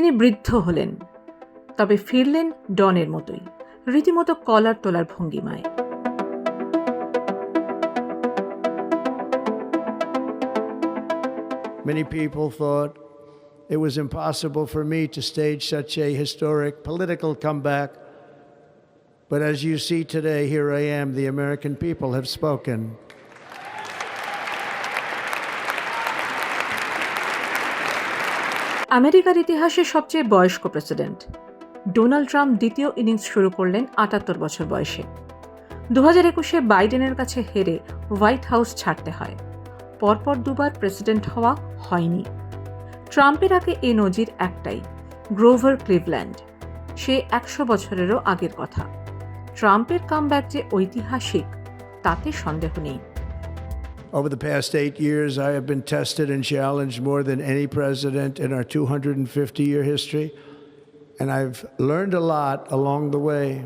তিনি বৃদ্ধ হলেন তবে ফিরলেন ডনের মতোই রীতিমতো কলার তোলার ভঙ্গিমায় Many people thought it was impossible for me to stage such a historic political comeback. But as you see today, here I am. The American people have spoken. আমেরিকার ইতিহাসে সবচেয়ে বয়স্ক প্রেসিডেন্ট। ডোনাল্ড ট্রাম্প দ্বিতীয় innings শুরু করলেন আটাত্তর বছর বয়সে। দু হাজার একুশে বাইডেনের কাছে হেরে হোয়াইট হাউস ছাড়তে হয়। পরপর দুবার প্রেসিডেন্ট হওয়া হয়নি। ট্রাম্পের আগে এ নজির একটাই, গ্রোভার ক্লিভল্যান্ড। সে একশো বছরেরও আগের কথা। ট্রাম্পের কামব্যাক যে ঐতিহাসিক, তাতে সন্দেহ নেই। Over the past eight years, I have been tested and challenged more than any president in our 250 year history. And I've learned a lot along the way.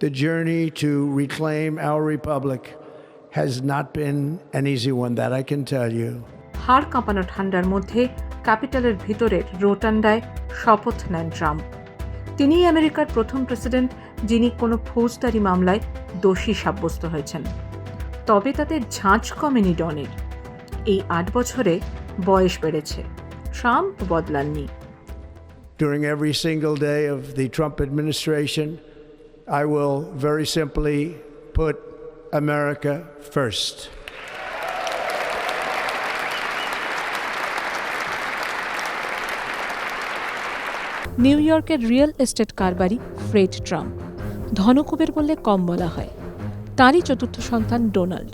The journey to reclaim our republic has not been an easy one, that I can tell you. হাড় কাঁপানো ঠান্ডার মধ্যে ক্যাপিটালের ভিতরের রোটান্ডায় শপথ নেন Trump তিনিই আমেরিকার প্রথম প্রেসিডেন্ট যিনি কোনো ফৌজদারি মামলায় দোষী সাব্যস্ত হয়েছেন তবে তাতে ঝাঁঝ কমেনি ডনের এই আট বছরে বয়স বেড়েছে ট্রাম্প বদলাননি During every single day of the Trump administration, I will very simply put America first. New ইয়র্কের রিয়েল এস্টেট কারবারি ফ্রেড ট্রাম্প ধনকুবের বললে কম বলা হয় তারই চতুর্থ সন্তান ডোনাল্ড।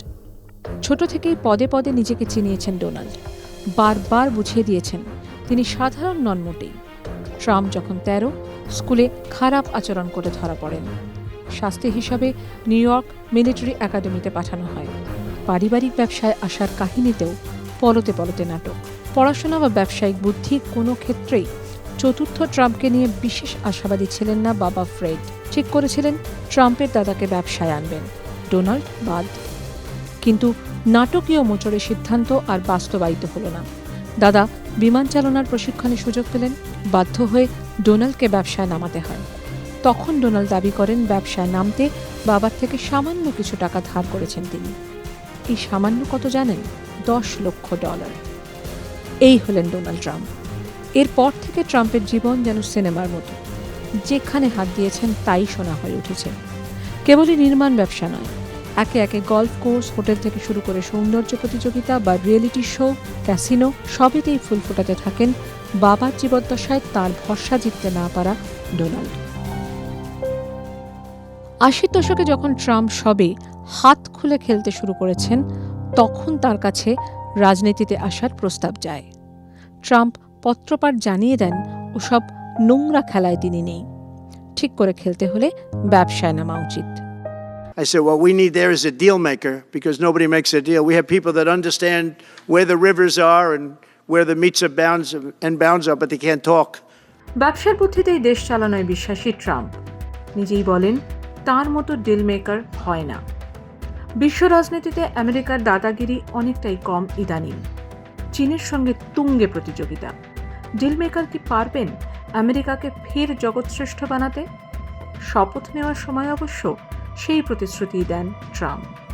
ছোট থেকেই পদে পদে নিজেকে চিনিয়েছেন ডোনাল্ড। বারবার বুঝিয়ে দিয়েছেন, তিনি সাধারণ নন মোটেই ট্রাম্প যখন তেরো, স্কুলে খারাপ আচরণ করে ধরা পড়েন। শাস্তি হিসাবে নিউ ইয়র্ক মিলিটারি একাডেমিতে পাঠানো হয়। পারিবারিক ব্যবসায় আসার কাহিনীতেও পলতে পলতে নাটক। পড়াশোনা বা ব্যবসায়িক বুদ্ধি কোনো ক্ষেত্রেই চতুর্থ ট্রাম্পকে নিয়ে বিশেষ আশাবাদী ছিলেন না বাবা ফ্রেড। ঠিক করেছিলেন, ট্রাম্পের দাদাকে ব্যবসায় আনবেন। ডোনাল্ড বাদ। কিন্তু নাটকীয় মোচড়ে সিদ্ধান্ত আর বাস্তবায়িত হলো না। দাদা বিমান চালনার প্রশিক্ষণে সুযোগ পেলেন, বাধ্য হয়ে ডোনাল্ডকে ব্যবসায় নামাতে হয়। তখন ডোনাল্ড দাবি করেন, ব্যবসায় নামতে বাবার থেকে সামান্য কিছু টাকা ধার করেছেন তিনি। এই সামান্য কত জানেন? দশ লক্ষ ডলার। এই হলেন ডোনাল্ড ট্রাম্প। এরপর থেকে ট্রাম্পের জীবন যেন সিনেমার মতো। যেখানে হাত দিয়েছেন তাই শোনা হয়ে উঠেছে। কেবলই নির্মাণ ব্যবসা নয় একে একে গল্ফ কোর্স হোটেল থেকে শুরু করে সৌন্দর্য প্রতিযোগিতা বা রিয়েলিটি শো ক্যাসিনো সবেতেই ফুল ফোটাতে থাকেন বাবার জীবদ্দশায় তার ভরসা জিততে না পারা ডোনাল্ড। আশির দশকে যখন ট্রাম্প সবে হাত খুলে খেলতে শুরু করেছেন, তখন তার কাছে রাজনীতিতে আসার প্রস্তাব যায়। ট্রাম্প পত্রপাঠ জানিয়ে দেন, ওসব নোংরা খেলায় তিনি নেই। ঠিক করে খেলতে হলে ব্যবসায় নামা উচিত। I said, What we need there is a deal maker because nobody makes a deal. We have people that understand where the rivers are and where the meets are bounds and bounds are, but they can't talk. ব্যবসার বুদ্ধিতেই দেশ চালানোয় বিশ্বাসী Trump নিজেই বলেন তার মতো deal maker হয় না বিশ্ব রাজনীতিতে আমেরিকার দাদাগিরি অনেকটাই কম ইদানিং চীনের সঙ্গে তুঙ্গে প্রতিযোগিতা ডিল মেকার কি পারবেন আমেরিকাকে ফের জগৎশ্রেষ্ঠ বানাতে শপথ নেওয়ার সময় অবশ্য সেই প্রতিশ্রুতি দেন ট্রাম্প।